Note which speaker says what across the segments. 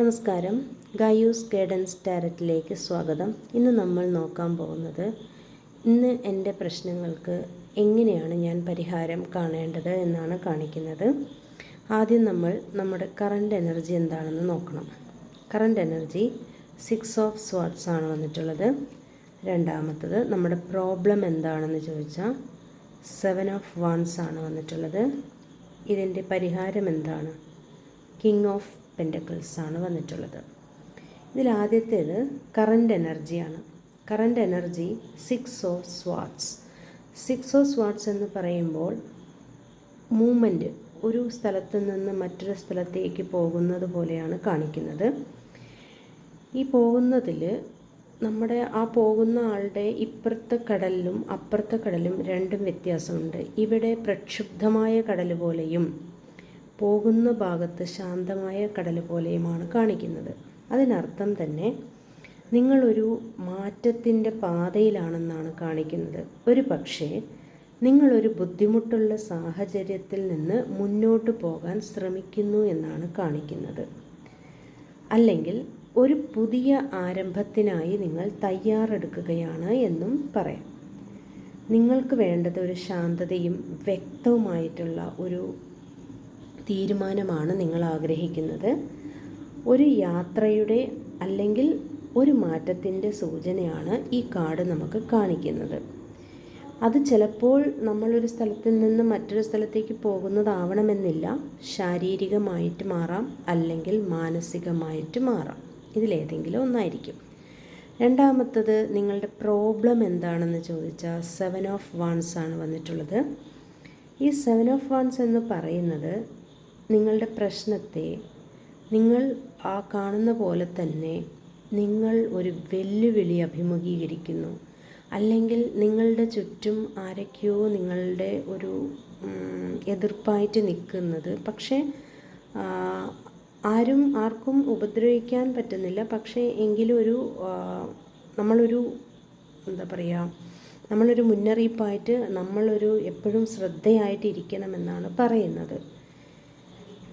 Speaker 1: നമസ്കാരം. ഗായൂസ് ഗൈഡൻസ് ഡയറക്റ്റിലേക്ക് സ്വാഗതം. ഇന്ന് നമ്മൾ നോക്കാൻ പോകുന്നത് ഇന്ന് എന്റെ പ്രശ്നങ്ങൾക്ക് എങ്ങനെയാണ് ഞാൻ പരിഹാരം കാണേണ്ടത് എന്നാണ് കാണിക്കുന്നത്. ആദ്യം നമ്മൾ നമ്മുടെ കറണ്ട് എനർജി എന്താണെന്ന് നോക്കണം. Current energy six of swords ആണ് വന്നിട്ടുള്ളത്. രണ്ടാമത്തത് നമ്മുടെ പ്രോബ്ലം എന്താണെന്ന് ചോദിച്ചാൽ സെവൻ ഓഫ് വൺസ് ആണ് വന്നിട്ടുള്ളത്. ഇതിന്റെ പരിഹാരം എന്താണ്? കിങ് ഓഫ് പെന്റക്കിൾസ് ആണ് വന്നിട്ടുള്ളത്. ഇതിൽ ആദ്യത്തേത് കറണ്ട് എനർജിയാണ് current energy six of swords six of swords എന്ന് പറയുമ്പോൾ മൂമെന്റ് ഒരു സ്ഥലത്ത് നിന്ന് മറ്റൊരു സ്ഥലത്തേക്ക് പോകുന്നത് പോലെയാണ് കാണിക്കുന്നത്. ഈ പോകുന്നതിൽ നമ്മുടെ ആ പോകുന്ന ആളുടെ ഇപ്പുറത്തെ കടലിലും അപ്പുറത്തെ കടലും രണ്ടും വ്യത്യാസമുണ്ട്. ഇവിടെ പ്രക്ഷുബ്ധമായ കടൽ പോലെയും പോകുന്ന ഭാഗത്ത് ശാന്തമായ കടൽ പോലെയുമാണ് കാണിക്കുന്നത്. അതിനർത്ഥം തന്നെ നിങ്ങളൊരു മാറ്റത്തിന്റെ പാതയിലാണെന്നാണ് കാണിക്കുന്നത്. ഒരു പക്ഷേ നിങ്ങളൊരു ബുദ്ധിമുട്ടുള്ള സാഹചര്യത്തിൽ നിന്ന് മുന്നോട്ട് പോകാൻ ശ്രമിക്കുന്നു എന്നാണ് കാണിക്കുന്നത്. അല്ലെങ്കിൽ ഒരു പുതിയ ആരംഭത്തിനായി നിങ്ങൾ തയ്യാറെടുക്കുകയാണ് എന്നും പറയാം. നിങ്ങൾക്ക് വേണ്ടത് ഒരു ശാന്തതയും വ്യക്തവുമായിട്ടുള്ള ഒരു തീരുമാനമാണ് നിങ്ങൾ ആഗ്രഹിക്കുന്നത്. ഒരു യാത്രയുടെ അല്ലെങ്കിൽ ഒരു മാറ്റത്തിന്റെ സൂചനയാണ് ഈ കാർഡ് നമുക്ക് കാണിക്കുന്നത്. അത് ചിലപ്പോൾ നമ്മളൊരു സ്ഥലത്ത് നിന്ന് മറ്റൊരു സ്ഥലത്തേക്ക് പോകുന്നതാവണമെന്നില്ല. ശാരീരികമായിട്ട് മാറാം അല്ലെങ്കിൽ മാനസികമായിട്ട് മാറാം. ഇതിലേതെങ്കിലും ഒന്നായിരിക്കും. രണ്ടാമത്തത് നിങ്ങളുടെ പ്രോബ്ലം എന്താണെന്ന് ചോദിച്ചാൽ സെവൻ ഓഫ് വൺസ് ആണ് വന്നിട്ടുള്ളത്. ഈ സെവൻ ഓഫ് വൺസ് എന്ന് പറയുന്നത് നിങ്ങളുടെ പ്രശ്നത്തെ നിങ്ങൾ ആ കാണുന്ന പോലെ തന്നെ നിങ്ങൾ ഒരു വെല്ലുവിളി അഭിമുഖീകരിക്കുന്നു. അല്ലെങ്കിൽ നിങ്ങളുടെ ചുറ്റും ആരൊക്കെയോ നിങ്ങളുടെ ഒരു എതിർപ്പായിട്ട് നിൽക്കുന്നത്. പക്ഷേ ആരും ആർക്കും ഉപദ്രവിക്കാൻ പറ്റുന്നില്ല. പക്ഷേ എങ്കിലും ഒരു നമ്മളൊരു എന്താ പറയുക നമ്മളൊരു മുന്നറിയിപ്പായിട്ട് നമ്മളൊരു എപ്പോഴും ശ്രദ്ധയായിട്ടിരിക്കണമെന്നാണ് പറയുന്നത്.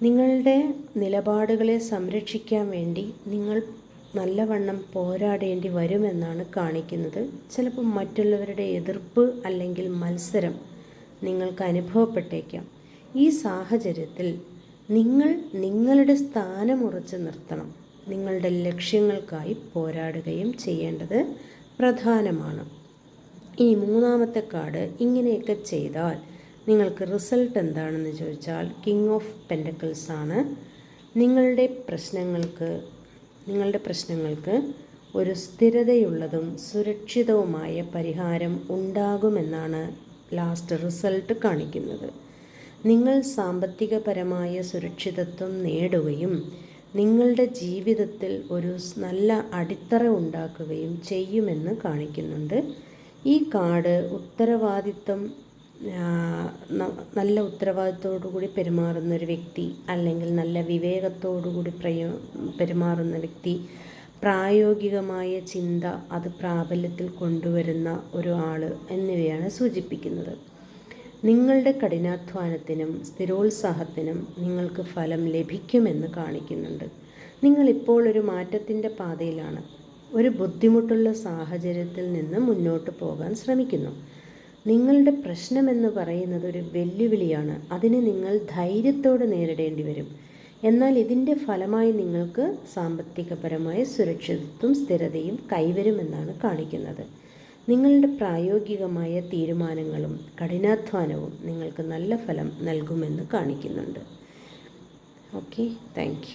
Speaker 1: നിങ്ങളുടെ നിലപാടുകളെ സംരക്ഷിക്കാൻ വേണ്ടി നിങ്ങൾ നല്ലവണ്ണം പോരാടേണ്ടി വരുമെന്നാണ് കാണിക്കുന്നത്. ചിലപ്പോൾ മറ്റുള്ളവരുടെ എതിർപ്പ് അല്ലെങ്കിൽ മത്സരം നിങ്ങൾക്ക് അനുഭവപ്പെട്ടേക്കാം. ഈ സാഹചര്യത്തിൽ നിങ്ങൾ നിങ്ങളുടെ സ്ഥാനം ഉറച്ചു നിർത്തണം. നിങ്ങളുടെ ലക്ഷ്യങ്ങൾക്കായി പോരാടുകയും ചെയ്യേണ്ടത് പ്രധാനമാണ്. ഇനി മൂന്നാമത്തെ കാർഡ് ഇങ്ങനെയൊക്കെ ചെയ്താൽ നിങ്ങൾക്ക് റിസൾട്ട് എന്താണെന്ന് ചോദിച്ചാൽ കിങ് ഓഫ് പെൻഡക്കിൾസ് ആണ്. നിങ്ങളുടെ പ്രശ്നങ്ങൾക്ക് നിങ്ങളുടെ പ്രശ്നങ്ങൾക്ക് ഒരു സ്ഥിരതയുള്ളതും സുരക്ഷിതവുമായ പരിഹാരം ഉണ്ടാകുമെന്നാണ് ലാസ്റ്റ് റിസൾട്ട് കാണിക്കുന്നത്. നിങ്ങൾ സാമ്പത്തികപരമായ സുരക്ഷിതത്വം നേടുകയും നിങ്ങളുടെ ജീവിതത്തിൽ ഒരു നല്ല അടിത്തറ ഉണ്ടാക്കുകയും ചെയ്യുമെന്ന് കാണിക്കുന്നുണ്ട്. ഈ കാർഡ് ഉത്തരവാദിത്വം നല്ല ഉത്തരവാദിത്തോടു കൂടി പെരുമാറുന്ന ഒരു വ്യക്തി അല്ലെങ്കിൽ നല്ല വിവേകത്തോടു കൂടി പ്രയോ പെരുമാറുന്ന വ്യക്തി പ്രായോഗികമായ ചിന്ത അത് പ്രാബല്യത്തിൽ കൊണ്ടുവരുന്ന ഒരു ആൾ എന്നിവയാണ് സൂചിപ്പിക്കുന്നത്. നിങ്ങളുടെ കഠിനാധ്വാനത്തിനും സ്ഥിരോത്സാഹത്തിനും നിങ്ങൾക്ക് ഫലം ലഭിക്കുമെന്ന് കാണിക്കുന്നുണ്ട്. നിങ്ങളിപ്പോൾ ഒരു മാറ്റത്തിന്റെ പാതയിലാണ്. ഒരു ബുദ്ധിമുട്ടുള്ള സാഹചര്യത്തിൽ നിന്ന് മുന്നോട്ട് പോകാൻ ശ്രമിക്കുന്നു. നിങ്ങളുടെ പ്രശ്നമെന്ന് പറയുന്നത് ഒരു വെല്ലുവിളിയാണ്. അതിനെ നിങ്ങൾ ധൈര്യത്തോടെ നേരിടേണ്ടി വരും. എന്നാൽ ഇതിന്റെ ഫലമായി നിങ്ങൾക്ക് സാമ്പത്തികപരമായ സുരക്ഷിതത്വം സ്ഥിരതയും കൈവരുമെന്നാണ് കാണിക്കുന്നത്. നിങ്ങളുടെ പ്രായോഗികമായ തീരുമാനങ്ങളും കഠിനാധ്വാനവും നിങ്ങൾക്ക് നല്ല ഫലം നൽകുമെന്ന് കാണിക്കുന്നുണ്ട്. Okay thank